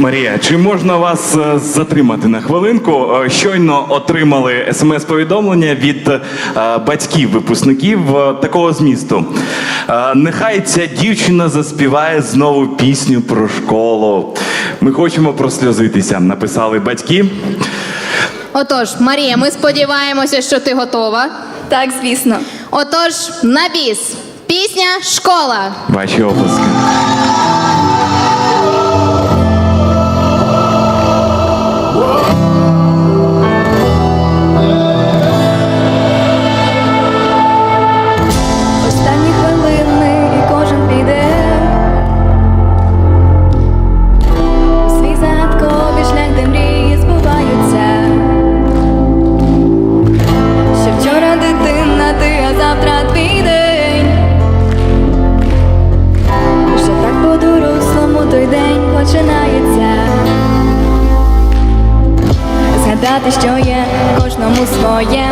Марія, чи можна вас е, затримати на хвилинку? Е, Щойно отримали смс-повідомлення від е, батьків випускників такого змісту. Нехай ця дівчина заспіває знову пісню про школу. Ми хочемо просльозитися, написали батьки. Отож, Марія, ми сподіваємося, що ти готова. Так, звісно. Отож, на біс. Пісня Школа. Ваші оплески. Згадати, що є кожному своє,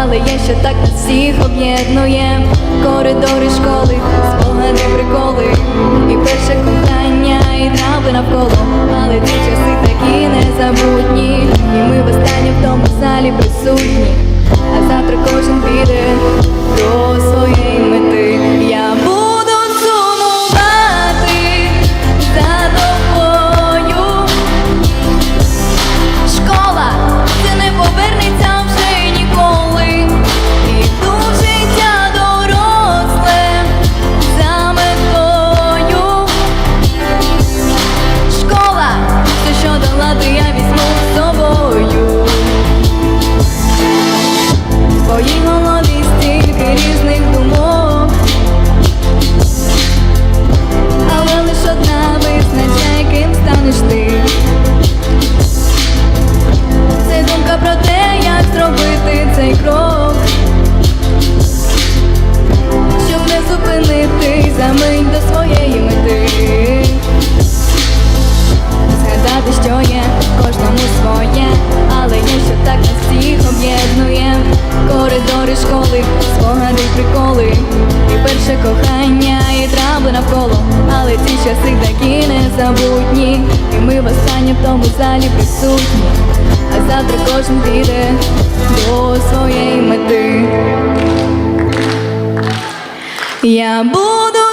але є ще так нас всіх об'єднує. Коридори школи, спогади, приколи, і перше кохання, і трави навколо, але ці часи такі незабутні, і ми в востаннє в тому залі присутні, часи такі незабутні, і ми востаннє в тому залі присутні, а завтра кожен піде до своєї мети. Я буду